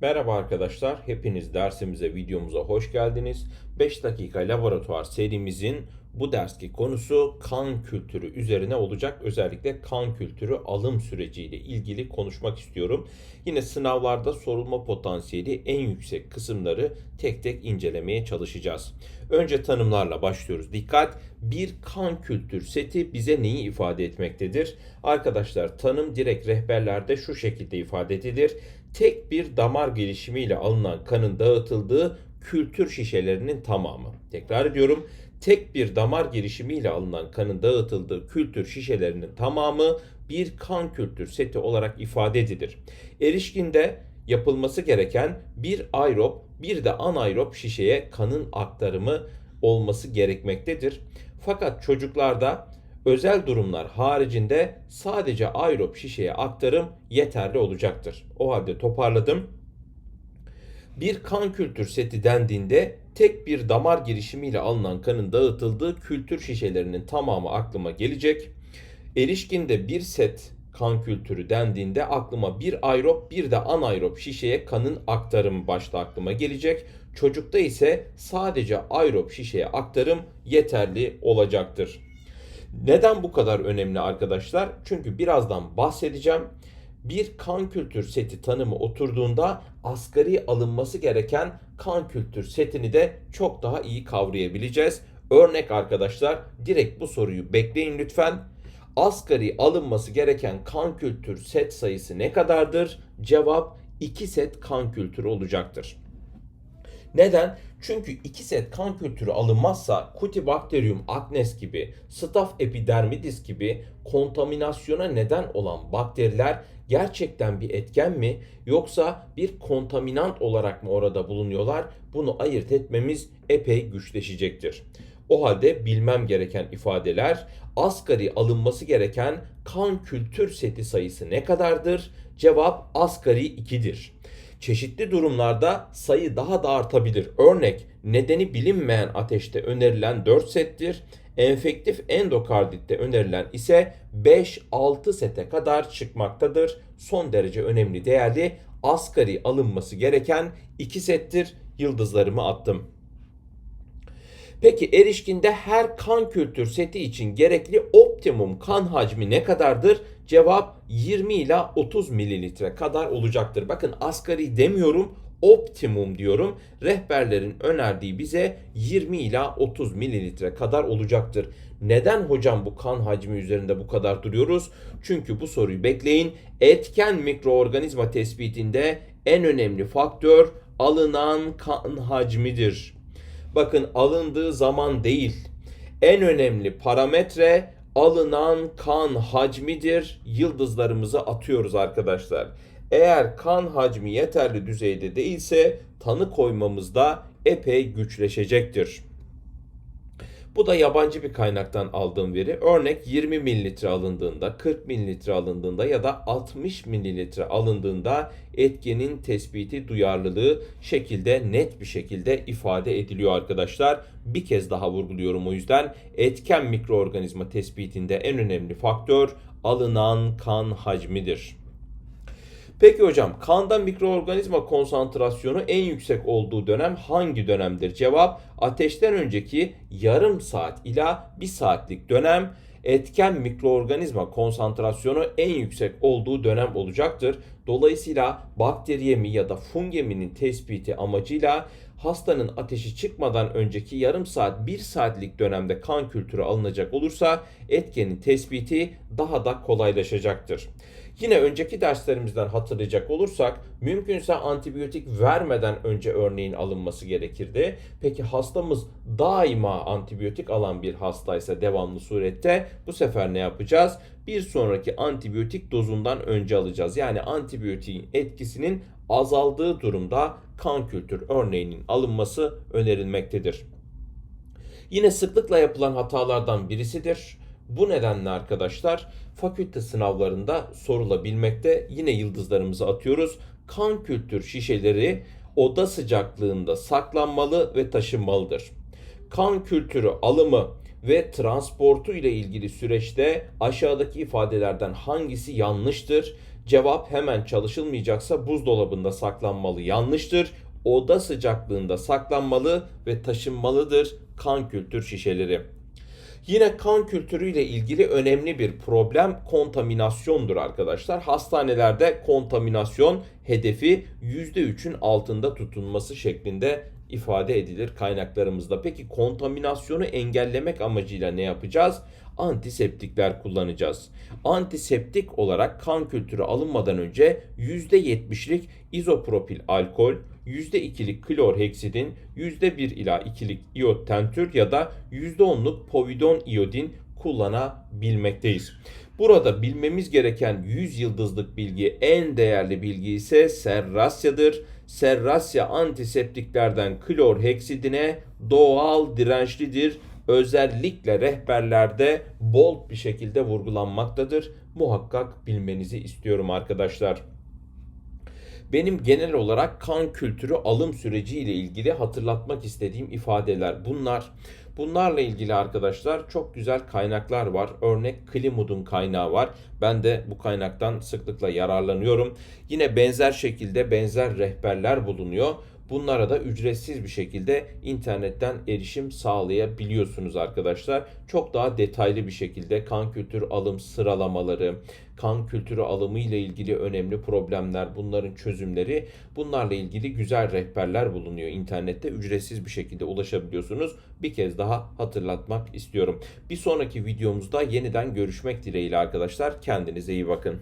Merhaba arkadaşlar, hepiniz dersimize, videomuza hoş geldiniz. 5 dakika laboratuvar serimizin bu derski konusu kan kültürü üzerine olacak. Özellikle kan kültürü alım süreciyle ilgili konuşmak istiyorum. Yine sınavlarda sorulma potansiyeli en yüksek kısımları tek tek incelemeye çalışacağız. Önce tanımlarla başlıyoruz. Dikkat! Bir kan kültür seti bize neyi ifade etmektedir? Arkadaşlar tanım direkt rehberlerde şu şekilde ifade edilir tek bir damar gelişimiyle alınan kanın dağıtıldığı kültür şişelerinin tamamı. Tekrar ediyorum. Tek bir damar girişimiyle alınan kanın dağıtıldığı kültür şişelerinin tamamı bir kan kültür seti olarak ifade edilir. Erişkinde yapılması gereken bir aerop bir de anaerop şişeye kanın aktarımı olması gerekmektedir. Fakat çocuklarda özel durumlar haricinde sadece aerop şişeye aktarım yeterli olacaktır. O halde toparladım. Bir kan kültür seti dendiğinde tek bir damar girişimiyle alınan kanın dağıtıldığı kültür şişelerinin tamamı aklıma gelecek. Erişkinde bir set kan kültürü dendiğinde aklıma bir aerop bir de anaerop şişeye kanın aktarımı başta aklıma gelecek. Çocukta ise sadece aerop şişeye aktarım yeterli olacaktır. Neden bu kadar önemli arkadaşlar? Çünkü birazdan bahsedeceğim. Bir kan kültür seti tanımı oturduğunda asgari alınması gereken kan kültür setini de çok daha iyi kavrayabileceğiz. Örnek arkadaşlar direkt bu soruyu bekleyin lütfen. Asgari alınması gereken kan kültür set sayısı ne kadardır? Cevap 2 set kan kültürü olacaktır. Neden? Çünkü iki set kan kültürü alınmazsa Cutibacterium acnes gibi, Staph epidermidis gibi kontaminasyona neden olan bakteriler gerçekten bir etken mi yoksa bir kontaminant olarak mı orada bulunuyorlar? Bunu ayırt etmemiz epey güçleşecektir. O halde bilmem gereken ifadeler asgari alınması gereken kan kültür seti sayısı ne kadardır? Cevap asgari 2'dir. Çeşitli durumlarda sayı daha da artabilir. Örnek nedeni bilinmeyen ateşte önerilen 4 settir. Enfektif endokarditte önerilen ise 5-6 sete kadar çıkmaktadır. Son derece önemli değerli asgari alınması gereken 2 settir. Yıldızlarımı attım. Peki erişkinde her kan kültür seti için gerekli optimum kan hacmi ne kadardır? Cevap 20 ila 30 mililitre kadar olacaktır. Bakın asgari demiyorum optimum diyorum. Rehberlerin önerdiği bize 20 ila 30 mililitre kadar olacaktır. Neden hocam bu kan hacmi üzerinde bu kadar duruyoruz? Çünkü bu soruyu bekleyin. Etken mikroorganizma tespitinde en önemli faktör alınan kan hacmidir. Bakın alındığı zaman değil. En önemli parametre alınan kan hacmidir. Yıldızlarımızı atıyoruz arkadaşlar. Eğer kan hacmi yeterli düzeyde değilse tanı koymamızda epey güçleşecektir. Bu da yabancı bir kaynaktan aldığım veri. Örnek 20 mililitre alındığında, 40 mililitre alındığında ya da 60 mililitre alındığında etkenin tespiti duyarlılığı şekilde net bir şekilde ifade ediliyor arkadaşlar. Bir kez daha vurguluyorum o yüzden etken mikroorganizma tespitinde en önemli faktör alınan kan hacmidir. Peki hocam kanda mikroorganizma konsantrasyonu en yüksek olduğu dönem hangi dönemdir? Cevap ateşten önceki yarım saat ila bir saatlik dönem etken mikroorganizma konsantrasyonu en yüksek olduğu dönem olacaktır. Dolayısıyla bakteriyemi ya da fungeminin tespiti amacıyla hastanın ateşi çıkmadan önceki yarım saat bir saatlik dönemde kan kültürü alınacak olursa etkenin tespiti daha da kolaylaşacaktır. Yine önceki derslerimizden hatırlayacak olursak mümkünse antibiyotik vermeden önce örneğin alınması gerekirdi. Peki hastamız daima antibiyotik alan bir hastaysa devamlı surette bu sefer ne yapacağız? Bir sonraki antibiyotik dozundan önce alacağız. Yani antibiyotiğin etkisinin azaldığı durumda kan kültür örneğinin alınması önerilmektedir. Yine sıklıkla yapılan hatalardan birisidir. Bu nedenle arkadaşlar fakülte sınavlarında sorulabilmekte. Yine yıldızlarımızı atıyoruz. Kan kültür şişeleri oda sıcaklığında saklanmalı ve taşınmalıdır. Kan kültürü alımı ve transportu ile ilgili süreçte aşağıdaki ifadelerden hangisi yanlıştır? Cevap hemen çalışılmayacaksa buzdolabında saklanmalı yanlıştır. Oda sıcaklığında saklanmalı ve taşınmalıdır kan kültür şişeleri. Yine kan kültürüyle ilgili önemli bir problem kontaminasyondur arkadaşlar. Hastanelerde kontaminasyon hedefi %3'ün altında tutulması şeklinde ifade edilir kaynaklarımızda. Peki kontaminasyonu engellemek amacıyla ne yapacağız? Antiseptikler kullanacağız. Antiseptik olarak kan kültürü alınmadan önce %70'lik izopropil alkol, %2'lik klorheksidin, %1 ila 2'lik iot tentür ya da %10'luk povidon iodin kullanabilmekteyiz. Burada bilmemiz gereken 100 yıldızlık bilgi, en değerli bilgi ise serrasyadır. Serrasya antiseptiklerden klorheksidine doğal dirençlidir. Özellikle rehberlerde bold bir şekilde vurgulanmaktadır. Muhakkak bilmenizi istiyorum arkadaşlar. Benim genel olarak kan kültürü alım süreci ile ilgili hatırlatmak istediğim ifadeler bunlar. Bunlarla ilgili arkadaşlar çok güzel kaynaklar var. Örnek Klimud'un kaynağı var. Ben de bu kaynaktan sıklıkla yararlanıyorum. Yine benzer şekilde benzer rehberler bulunuyor. Bunlara da ücretsiz bir şekilde internetten erişim sağlayabiliyorsunuz arkadaşlar. Çok daha detaylı bir şekilde kan kültürü alım sıralamaları, kan kültürü alımı ile ilgili önemli problemler, bunların çözümleri, bunlarla ilgili güzel rehberler bulunuyor internette. Ücretsiz bir şekilde ulaşabiliyorsunuz. Bir kez daha hatırlatmak istiyorum. Bir sonraki videomuzda yeniden görüşmek dileğiyle arkadaşlar. Kendinize iyi bakın.